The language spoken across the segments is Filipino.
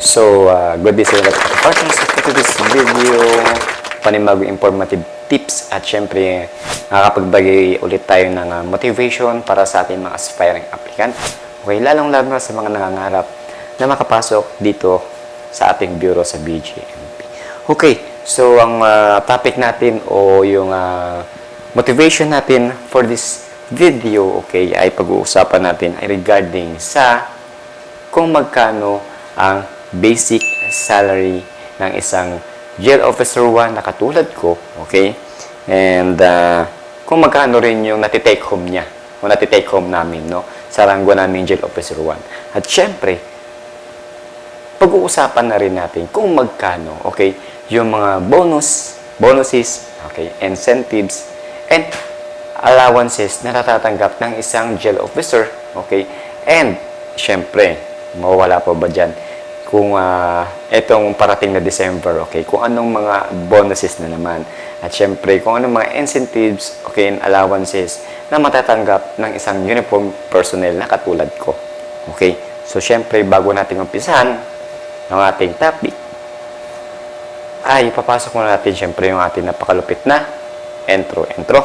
So, uh, good day sa lahat of partners. For this video, panimagong informative tips at syempre, nakakapagbagay ulit tayo ng uh, motivation para sa ating mga aspiring applicant. Okay, lalong-lalo na sa mga nangangarap na makapasok dito sa ating bureau sa BGMP. Okay, so ang uh, topic natin o yung uh, motivation natin for this video, okay, ay pag-uusapan natin ay regarding sa kung magkano ang basic salary ng isang jail officer 1 na katulad ko, okay? And uh, kung magkano rin yung natitake home niya o natitake home namin, no? Sa ranggo namin jail officer 1. At syempre, pag-uusapan na rin natin kung magkano, okay? Yung mga bonus, bonuses, okay? Incentives, and allowances na natatanggap ng isang jail officer, okay? And, syempre, mawawala pa ba dyan? Kung uh, itong parating na December, okay? Kung anong mga bonuses na naman. At syempre, kung anong mga incentives, okay, and allowances na matatanggap ng isang uniform personnel na katulad ko. Okay? So, syempre, bago natin umpisahan ang ating topic, ay papasok muna natin syempre yung ating napakalupit na intro, intro.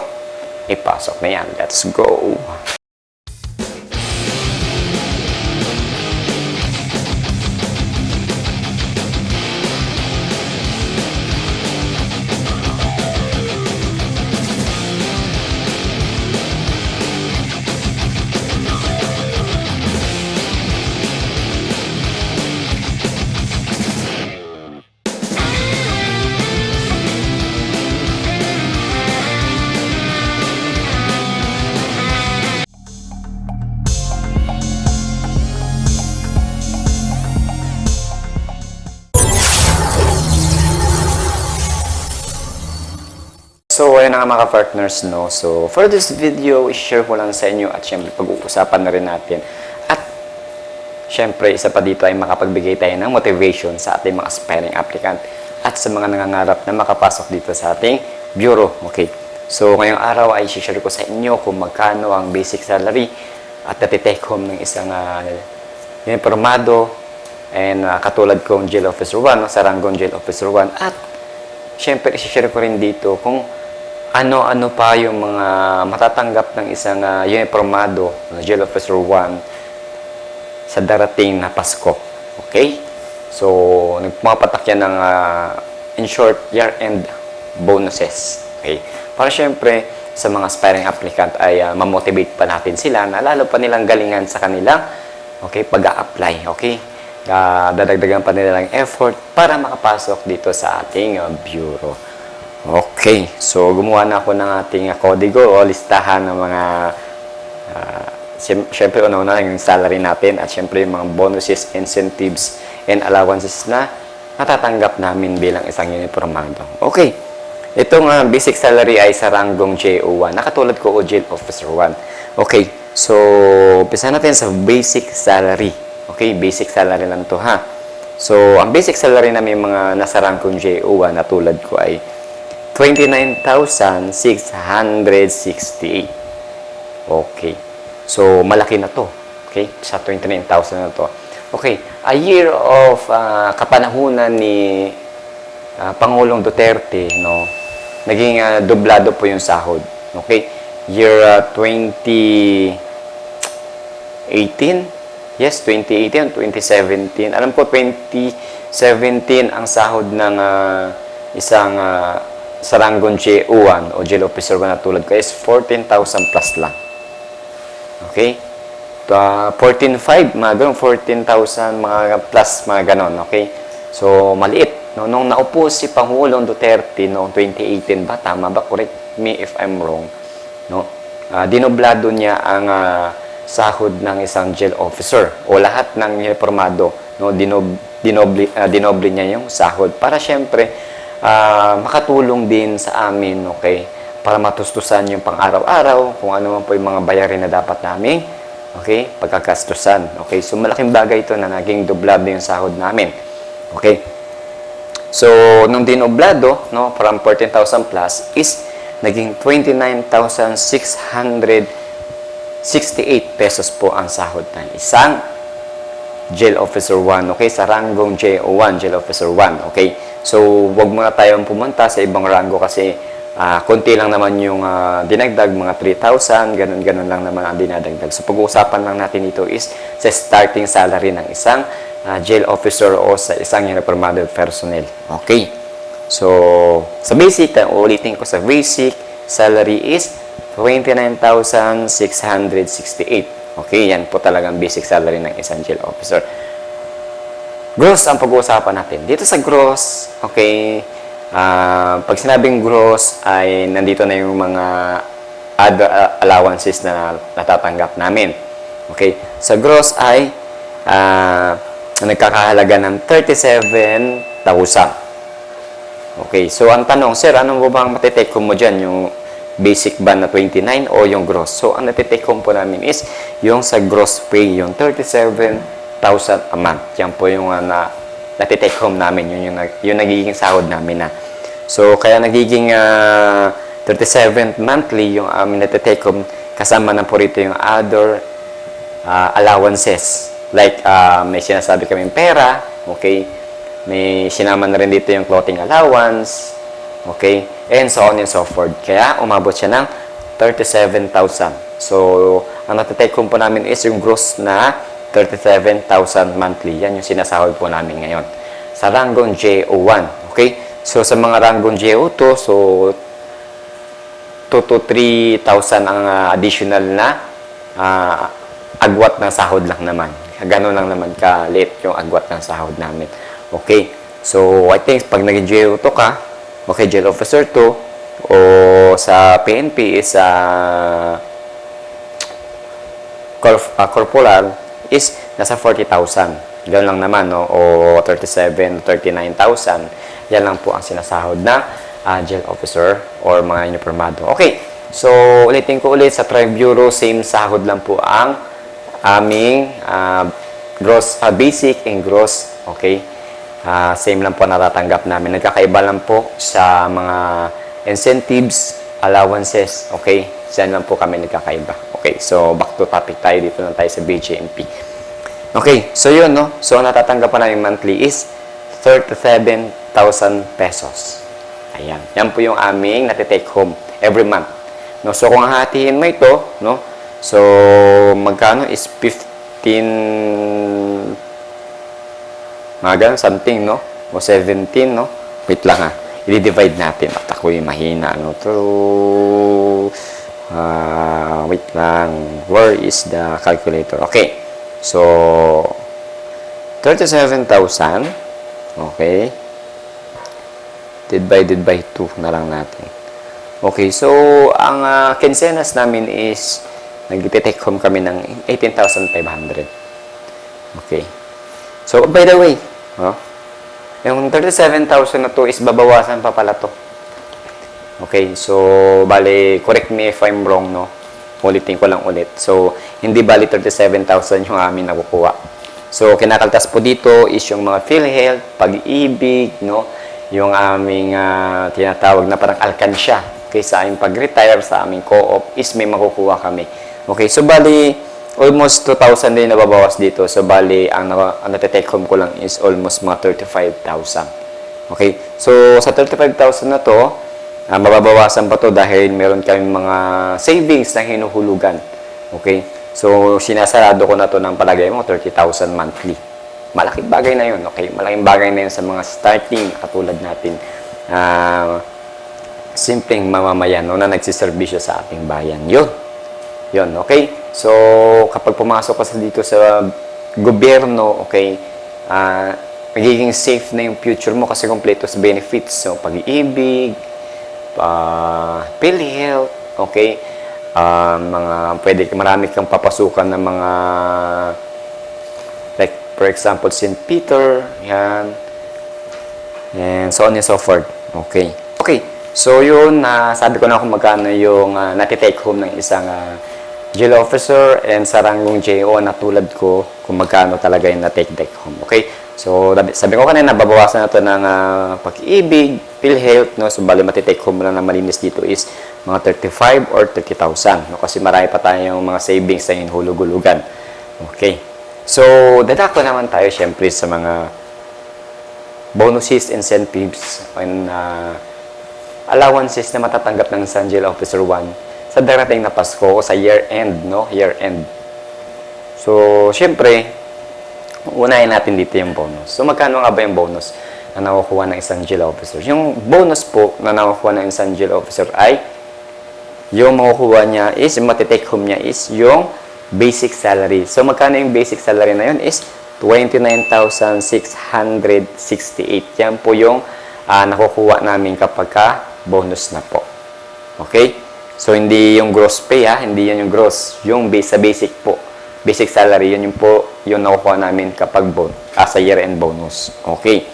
Ipasok na yan. Let's go! So, ayun na nga mga partners, no? So, for this video, i-share ko lang sa inyo at syempre pag-uusapan na rin natin. At syempre, isa pa dito ay makapagbigay tayo ng motivation sa ating mga aspiring applicant at sa mga nangangarap na makapasok dito sa ating bureau. Okay. So, ngayong araw ay i-share ko sa inyo kung magkano ang basic salary at natitake home ng isang uh, uniformado and uh, katulad kong jail officer 1, no? Sarangon jail officer 1 at syempre i-share ko rin dito kung ano-ano pa yung mga matatanggap ng isang uh, uniformado na jail officer 1 sa darating na Pasko. Okay? So, nagpumapatak yan ng uh, in short, year-end bonuses. Okay? Para syempre, sa mga aspiring applicant ay uh, mamotivate pa natin sila na lalo pa nilang galingan sa kanilang okay, pag-a-apply. Okay? Uh, dadagdagan pa nila ng effort para makapasok dito sa ating uh, bureau. Okay, so gumawa na ako ng ating uh, kodigo o listahan ng mga uh, siyem- syempre una-una yung salary natin at syempre yung mga bonuses, incentives, and allowances na natatanggap namin bilang isang uniformado. Okay, itong uh, basic salary ay sa ranggong JO1, nakatulad ko o Jail Officer 1. Okay, so umpisa natin sa basic salary. Okay, basic salary lang to ha. So, ang basic salary na may mga nasa ranggong JO1 na tulad ko ay 29,668. Okay. So, malaki na to. Okay? Sa 29,000 na to. Okay. A year of uh, kapanahunan ni uh, Pangulong Duterte, no, naging uh, doblado po yung sahod. Okay? Year uh, 2018, Yes, 2018, 2017. Alam ko 2017 ang sahod ng uh, isang uh, Saranggon J1 o jail officer na tulad ko is 14,000 plus lang. Okay? Uh, 14,500, mga ganun, 14,000 mga plus, mga ganun. Okay? So, maliit. No? Nung naupo si Pangulong Duterte noong 2018 ba? Tama ba? Correct me if I'm wrong. No? Uh, dinoblado niya ang uh, sahod ng isang jail officer o lahat ng uniformado no dinob, dinoble, uh, dinoble niya yung sahod para syempre uh, makatulong din sa amin okay para matustusan yung pang-araw-araw kung ano man po yung mga bayarin na dapat namin okay pagkakastusan okay so malaking bagay ito na naging doblado yung sahod namin okay so nung dinoblado no from 14,000 plus is naging 29,600 68 pesos po ang sahod ng isang Jail Officer 1, okay? Sa ranggong JO1, Jail Officer 1, okay? So, wag muna tayong pumunta sa ibang rango kasi ah, konti lang naman yung ah, dinagdag, mga 3,000, ganun-ganun lang naman ang dinadagdag. So, pag-uusapan lang natin dito is sa starting salary ng isang ah, jail officer o sa isang uniformed personnel. Okay? So, sa basic, ah, ulitin ko sa basic, salary is 29,668. Okay, yan po talagang basic salary ng isang jail officer. Gross ang pag-uusapan natin. Dito sa gross, okay, ah, pag sinabing gross ay nandito na yung mga other ah, allowances na natatanggap namin. Okay, sa gross ay ah, nagkakahalaga ng 37,000. Okay, so ang tanong, sir, ano mo bang matitake mo dyan? Yung basic ba na 29 o yung gross? So, ang natitake home po namin is yung sa gross pay, yung 37,000 a month. Yan po yung uh, na, natitake home namin, yun yung, yung nagiging sahod namin na. So, kaya nagiging ah, 37 monthly yung aming natitake home, kasama na po rito yung other ah, allowances. Like, ah, may sinasabi kaming pera, okay? May sinama na rin dito yung clothing allowance, okay? And so on and so forth. Kaya, umabot siya ng 37,000. So, ang natitake home po namin is yung gross na 37,000 monthly. Yan yung sinasahod po namin ngayon. Sa ranggong JO1, okay? So, sa mga ranggong JO2, so 2 to 3,000 ang ah, additional na ah, agwat ng sahod lang naman. Ganun lang naman ka-late yung agwat ng sahod namin. Okay. So, I think pag naging JO2 ka, okay, jail officer 2, o sa PNP is uh, corp- ah, corporal is nasa 40,000. Ganun lang naman, no? O 37, 39,000. Yan lang po ang sinasahod na ah, jail officer or mga uniformado. Okay. So, ulitin ko ulit sa Tribe Bureau, same sahod lang po ang aming ah, gross, ah, basic and gross. Okay. Ah, same lang po natatanggap namin. Nagkakaiba lang po sa mga incentives, allowances. Okay. Diyan lang po kami nagkakaiba. Okay. So, back to topic tayo. Dito na tayo sa BJMP. Okay. So, yun, no? So, ang natatanggap pa namin monthly is 37,000 pesos. Ayan. Yan po yung aming natitake home every month. No? So, kung hahatiin mo ito, no? So, magkano is 15 mga something, no? O 17, no? Wait lang ha. I-divide natin. At ako'y mahina, no? To, ah, wait lang. Where is the calculator? Okay. So, 37,000. Okay. Divided by 2 na lang natin. Okay, so, ang uh, kinsenas namin is, nag-take home kami ng 18,500. Okay. So, by the way, oh, yung 37,000 na to is babawasan pa pala to. Okay, so, bali, correct me if I'm wrong, no? Ulitin ko lang ulit. So, hindi bali 37,000 yung amin nakukuha. So, kinakaltas po dito is yung mga PhilHealth, pag-ibig, no? Yung aming ah, tinatawag na parang alkansya. Okay, sa aming pag-retire, sa aming co-op, is may makukuha kami. Okay, so bali, almost 2,000 din nababawas dito. So, bali, ang, ang natitake home ko lang is almost mga 35,000. Okay, so sa 35,000 na to, ah, mababawasan pa to dahil meron kami mga savings na hinuhulugan. Okay, so sinasarado ko na to ng palagay mo 30,000 monthly. Malaking bagay na yun, okay? Malaking bagay na yun sa mga starting katulad natin. Ah, simpleng mamamayan no, na nagsiservisyo sa ating bayan. Yun. Yun, okay? So, kapag pumasok ka sa dito sa gobyerno, okay, ah, magiging safe na yung future mo kasi kompleto sa benefits. So, pag-ibig, uh, PhilHealth, okay, ah, mga, pwede, marami kang papasukan ng mga, like, for example, St. Peter, yan, and so on and so forth. Okay. Okay. So, yun, na sabi ko na kung magkano yung uh, natitake home ng isang ah, jail officer and sa ranggong JO na tulad ko kung magkano talaga yung na-take take home. Okay? So, sabi- ko kanina, babawasan na to ng ah, pag-ibig, PhilHealth, no? So, bali matitake home lang na malinis dito is mga 35 or 30,000. No? Kasi marami pa tayong mga savings na hinhulug-hulugan. Okay. So, dadako naman tayo syempre sa mga bonuses, incentives, and uh, allowances na matatanggap ng San Angel Officer 1 sa darating na Pasko o sa year-end, no? Year-end. So, syempre, unahin natin dito yung bonus. So, magkano nga ba yung bonus na nakukuha ng isang jail officer? Yung bonus po na nakukuha ng isang jail officer ay yung makukuha niya is, yung matitake home niya is yung basic salary. So, magkano yung basic salary na yun is 29,668. Yan po yung ah, nakukuha namin kapag ka bonus na po. Okay? So, hindi yung gross pay ha, hindi yan yung gross. Yung base, sa basic po. Basic salary, yun yung po yung nakukuha namin kapag bon, ah, sa year-end bonus. Okay?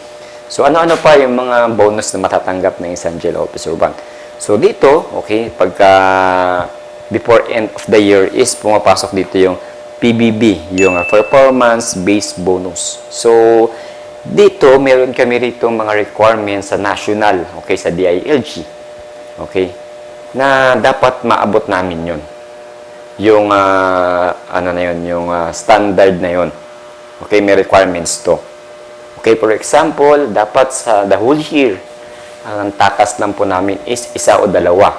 So, ano-ano pa yung mga bonus na matatanggap ng isang jail officer bank? So, dito, okay, pagka before end of the year is pumapasok dito yung PBB, yung performance-based bonus. So, dito, meron kami rito mga requirements sa national, okay, sa DILG. Okay? Na dapat maabot namin yun. Yung, ah, ano na yun, yung ah, standard na yun. Okay, may requirements to. Okay, for example, dapat sa the whole year, ang takas lang po namin is isa o dalawa.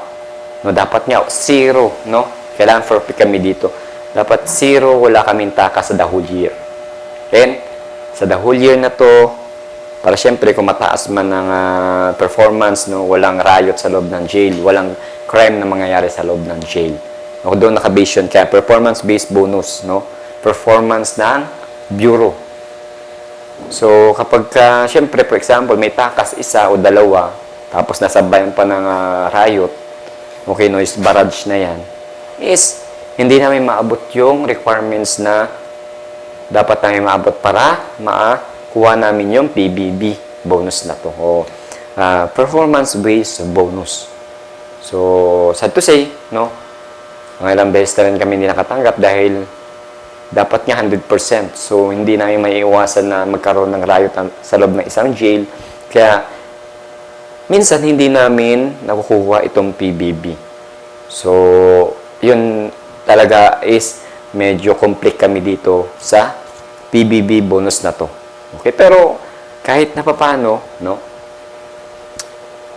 No, dapat nga zero, no? Kailangan perfect kami dito. Dapat zero, wala kaming takas sa the whole year. And sa the whole year na to, para syempre kung mataas man ang ah, performance, no, walang riot sa loob ng jail, walang crime na mangyayari sa loob ng jail. Doon naka-base yun. Kaya performance-based bonus, no? Performance ng bureau. So, kapag, ka, syempre, for example, may takas isa o dalawa, tapos nasabayan pa ng ah, riot, okay, noise barrage na yan, is, hindi namin maabot yung requirements na dapat namin maabot para makuha namin yung PBB bonus na to, o ah, performance-based bonus. So, sad to say, no, mga ilang beses na rin kami hindi nakatanggap dahil dapat nga 100%. So, hindi namin maiiwasan na magkaroon ng riot sa loob ng isang jail. Kaya, minsan hindi namin nakukuha itong PBB. So, yun talaga is medyo complete kami dito sa PBB bonus na to. Okay, pero kahit na papano, no,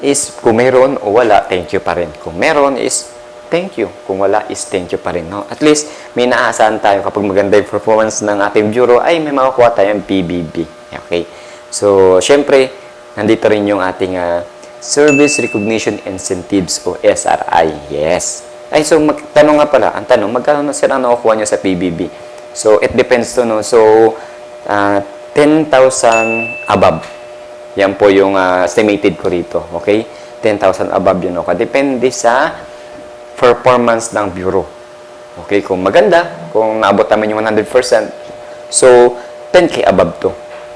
is kung meron o wala, thank you pa rin. Kung meron is thank you. Kung wala is thank you pa rin. No? At least, may naasahan tayo kapag maganda yung performance ng ating bureau, ay may makukuha tayong PBB. Okay? So, syempre, nandito rin yung ating ah, Service Recognition Incentives o SRI. Yes. Ay, so, magtanong nga pala, ang tanong, magkano na sila nakukuha nyo sa PBB? So, it depends to, no? So, ah, 10,000 above. Yan po yung ah, estimated ko rito. Okay? 10,000 above yun. Okay? Depende sa performance ng bureau. Okay? Kung maganda, kung naabot namin yung 100%, so, 10K above to.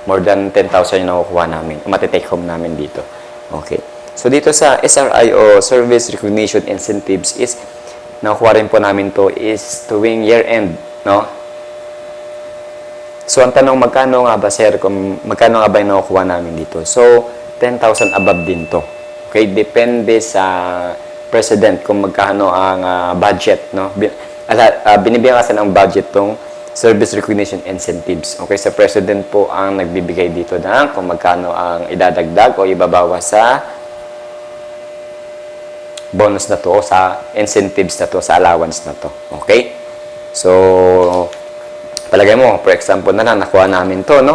More than 10,000 yung nakukuha namin. Matitake home namin dito. Okay? So, dito sa SRI o Service Recognition Incentives is, nakukuha rin po namin to is tuwing year-end. No? So, ang tanong, magkano nga ba, sir, kung magkano nga ba yung nakukuha namin dito? So, 10,000 above din to. Okay? Depende sa president kung magkano ang ah, budget, no? Bi- ala, ah, binibigyan kasi ng budget tong service recognition incentives. Okay? Sa president po ang nagbibigay dito ng kung magkano ang idadagdag o ibabawas sa bonus na to o sa incentives na to, sa allowance na to. Okay? So, palagay mo, for example na lang, nakuha namin to, no?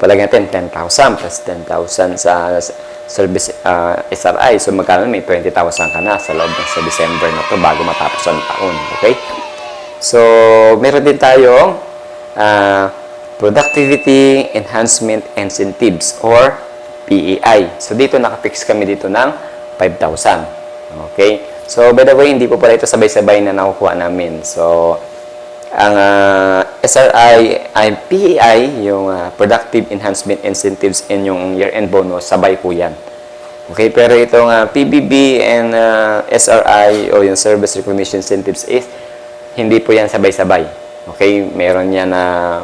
Palagay natin, 10,000 plus 10,000 sa, sa service ah, SRI. So, magkano may 20,000 ka na sa loob ng sa December na to bago matapos ang taon. Okay? So, meron din tayong ah, Productivity Enhancement Incentives or PEI. So, dito nakapix kami dito ng 5,000. Okay? So, by the way, hindi po pala ito sabay-sabay na nakukuha namin. So, ang ah, SRI ay PEI, yung ah, Productive Enhancement Incentives and yung year-end bonus, sabay po yan. Okay, pero itong ah, PBB and ah, SRI o yung Service Recognition Incentives is hindi po yan sabay-sabay. Okay, meron yan na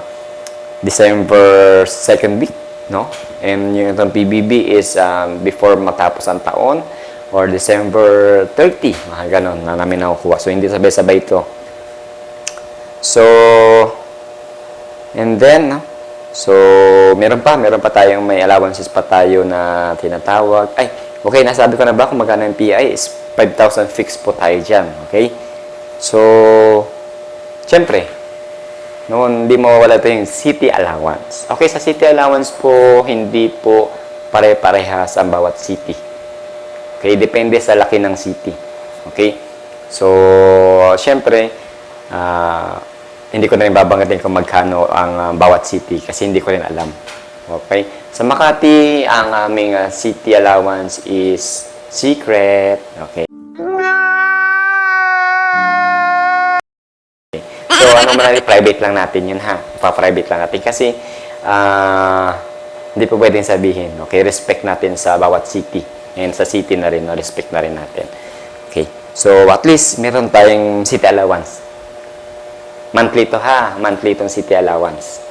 December 2nd week, no? And yung itong PBB is um, before matapos ang taon or December 30, mga ganon na namin nakukuha. So, hindi sabay-sabay ito. So, And then, so, meron pa, meron pa tayong may allowances pa tayo na tinatawag. Ay, okay, nasabi ko na ba kung magkano yung PI is 5,000 fix po tayo dyan. Okay? So, syempre, noon hindi mawawala ito yung city allowance. Okay, sa city allowance po, hindi po pare-parehas ang bawat city. Okay, depende sa laki ng city. Okay? So, syempre, ah, hindi ko na rin babanggitin kung magkano ang ah, bawat city kasi hindi ko rin alam. Okay? Sa Makati, ang aming ah, city allowance is secret. Okay? So, ano man private lang natin yun ha. Pa-private lang natin kasi ah, hindi po pwedeng sabihin. Okay, respect natin sa bawat city. And sa city na rin, no, respect na rin natin. Okay. So, at least, meron tayong city allowance. Monthly to ha. Monthly itong city allowance.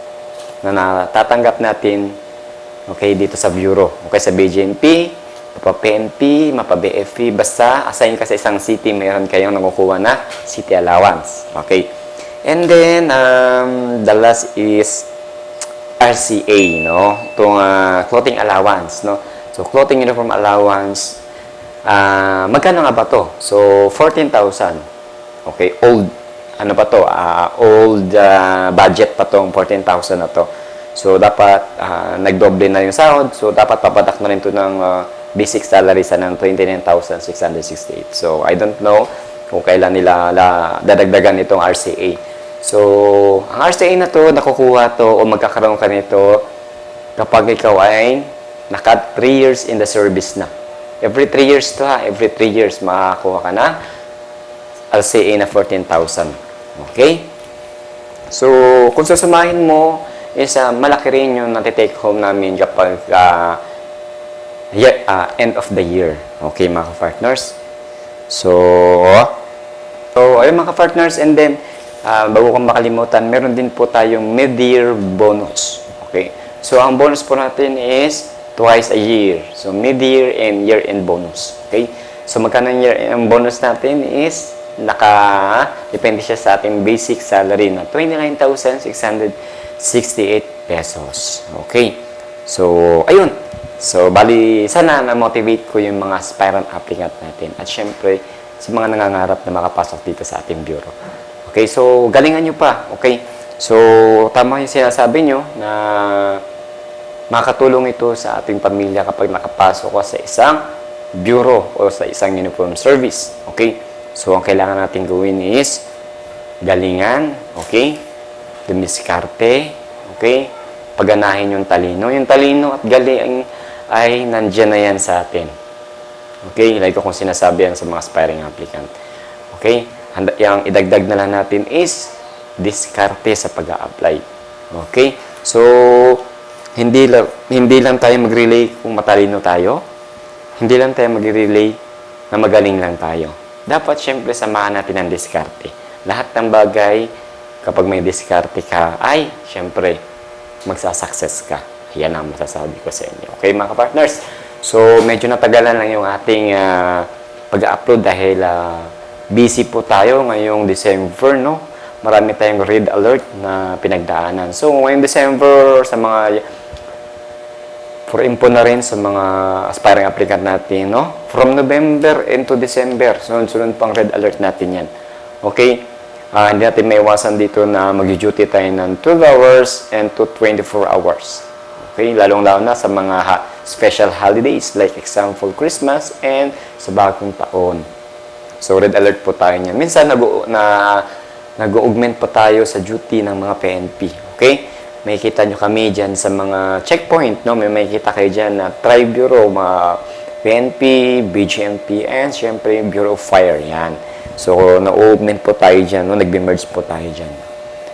Na natatanggap natin, okay, dito sa bureau. Okay, sa BGNP, mapa PNP, mapa BFP, basta assign ka sa isang city, meron kayong nakukuha na city allowance. Okay. And then, um, the last is RCA, no? Itong ah, clothing allowance, no? So, clothing uniform allowance, ah magkano nga ba to? So, 14,000. Okay, old, ano pa to? Ah, old ah, budget pa tong 14,000 na to. So, dapat ah, nagdoble na yung sahod. So, dapat papatak na rin to ng ah, basic salary sa ng 29,668. So, I don't know kung kailan nila la, dadagdagan itong RCA. So, ang RCA na to, nakukuha to o magkakaroon ka nito kapag ikaw ay naka 3 years in the service na. Every 3 years to ha, every 3 years makakakuha ka na RCA na 14,000. Okay? So, kung susumahin mo, is ah, malaki rin yung natitake home namin kapag ah, year, ah, end of the year. Okay, mga partners. So, so ayun mga partners, and then, ah, bago kong makalimutan, meron din po tayong mid-year bonus. Okay? So, ang bonus po natin is twice a year. So, mid-year and year-end bonus. Okay? So, magkano yung year, ang bonus natin is naka, depende siya sa ating basic salary na 29,668 pesos. Okay? So, ayun. So, bali, sana na-motivate ko yung mga aspirant applicant natin. At syempre, sa mga nangangarap na makapasok dito sa ating bureau. Okay, so, galingan nyo pa. Okay? So, tama yung sinasabi nyo na makatulong ito sa ating pamilya kapag nakapasok ka sa isang bureau o sa isang uniform service. Okay? So, ang kailangan natin gawin is galingan, okay? Dumiskarte, okay? Paganahin yung talino. Yung talino at galing ay nandyan na yan sa atin. Okay? Like kung sinasabi yan sa mga aspiring applicant. Okay? Handa, yung idagdag na lang natin is diskarte sa pag apply Okay? So, hindi hindi lang tayo mag-relay kung matalino tayo. Hindi lang tayo mag-relay na magaling lang tayo. Dapat, syempre, samahan natin ang diskarte. Lahat ng bagay, kapag may diskarte ka, ay, syempre, magsasucess ka. Yan ang masasabi ko sa inyo. Okay, mga partners? So, medyo natagalan lang yung ating ah, pag-upload dahil ah, busy po tayo ngayong December, no? Marami tayong red alert na pinagdaanan. So, ngayong December, sa mga for info na rin sa mga aspiring applicant natin, no? From November into December, sunod-sunod pang red alert natin yan. Okay? Ah, hindi natin maiwasan dito na mag-duty tayo ng 12 hours and to 24 hours. Okay? Lalong-lalo na sa mga ha- special holidays like example Christmas and sa bagong taon. So, red alert po tayo niyan. Minsan, nag na, nag-augment pa tayo sa duty ng mga PNP. Okay? May kita nyo kami dyan sa mga checkpoint, no? May makikita kayo dyan na Tri-Bureau, mga PNP, BGMP, and syempre Bureau of Fire. Yan. So, na-augment po tayo dyan, no? Nag-merge po tayo dyan.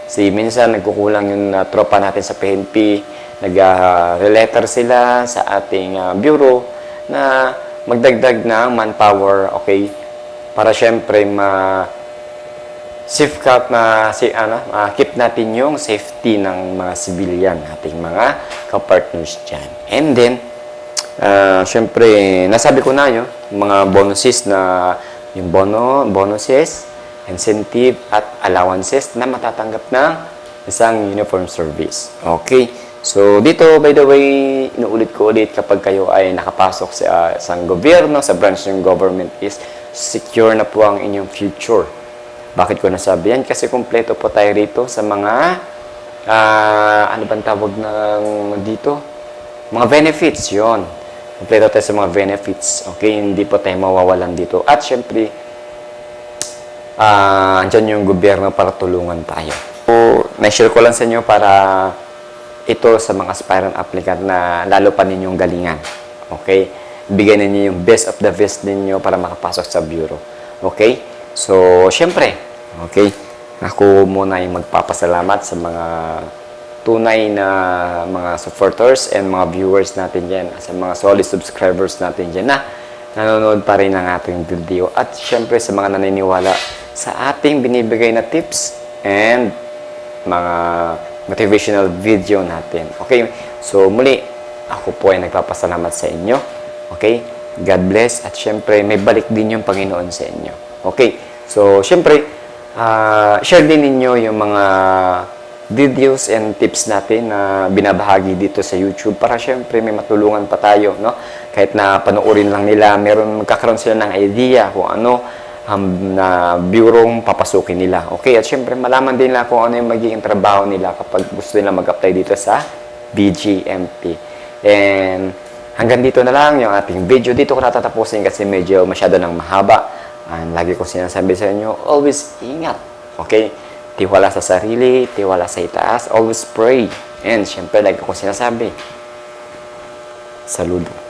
Kasi minsan, nagkukulang yung uh, tropa natin sa PNP, nag-relator sila sa ating uh, bureau na magdagdag ng manpower, okay? Para syempre ma safe cap na si ano, ma keep natin yung safety ng mga civilian, ating mga kapartners diyan. And then uh, syempre nasabi ko na yun, mga bonuses na yung bono, bonuses, incentive at allowances na matatanggap ng isang uniform service. Okay? So, dito, by the way, inuulit ko ulit kapag kayo ay nakapasok sa ah, isang gobyerno, sa branch ng government is secure na po ang inyong future. Bakit ko nasabi yan? Kasi kumpleto po tayo rito sa mga, ah, ano bang tawag ng dito? Mga benefits, yon Kumpleto tayo sa mga benefits. Okay? Hindi po tayo mawawalan dito. At syempre, ah andyan yung gobyerno para tulungan tayo. So, na-share ko lang sa inyo para ito sa mga aspirant applicant na lalo pa ninyong galingan. Okay? Bigyan ninyo yung best of the best ninyo para makapasok sa bureau. Okay? So, syempre, okay, ako muna yung magpapasalamat sa mga tunay na mga supporters and mga viewers natin dyan, sa mga solid subscribers natin dyan na nanonood pa rin ng ating video. At syempre sa mga naniniwala sa ating binibigay na tips and mga motivational video natin. Okay? So muli, ako po ay nagpapasalamat sa inyo. Okay? God bless at syempre may balik din yung Panginoon sa inyo. Okay? So syempre, ah, share din ninyo yung mga videos and tips natin na binabahagi dito sa YouTube para syempre may matulungan pa tayo, no? Kahit na panoorin lang nila, meron magkakaroon sila ng idea kung ano um, na bureau papasukin nila. Okay, at syempre malaman din nila kung ano yung magiging trabaho nila kapag gusto nila mag-apply dito sa BGMP. And hanggang dito na lang yung ating video. Dito ko natatapusin kasi medyo masyado nang mahaba. And lagi ko sinasabi sa inyo, always ingat. Okay? Tiwala sa sarili, tiwala sa itaas, always pray. And syempre, lagi ko sinasabi, saludo.